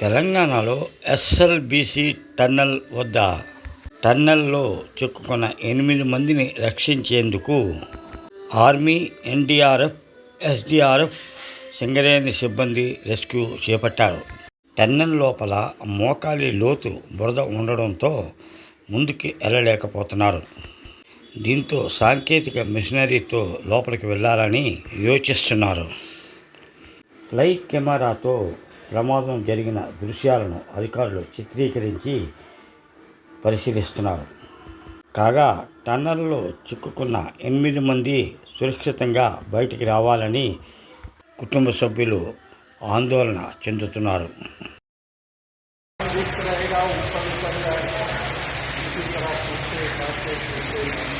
తెలంగాణలో SLBC tunnel వద్ద టన్నెల్లో చిక్కుకున్న ఎనిమిది మందిని రక్షించేందుకు ఆర్మీ ఎన్డీఆర్ఎఫ్ ఎస్డీఆర్ఎఫ్ సింగరేణి సిబ్బంది రెస్క్యూ చేపట్టారు. టన్నెల్ లోపల మోకాలి లోతు బురద ఉండడంతో ముందుకి వెళ్ళలేకపోతున్నారు. దీంతో సాంకేతిక మిషనరీతో లోపలికి వెళ్ళాలని యోచిస్తున్నారు. ఫ్లై కెమెరాతో ప్రమాదం జరిగిన దృశ్యాలను అధికారులు చిత్రీకరించి పరిశీలిస్తున్నారు కాగా టన్నల్లో చిక్కుకున్న ఎనిమిది మంది సురక్షితంగా బయటికి రావాలని కుటుంబ సభ్యులు ఆందోళన చెందుతున్నారు लिफ्ट रहेगा ऊपर ऊपर जाएगा इसी तरह से साथ में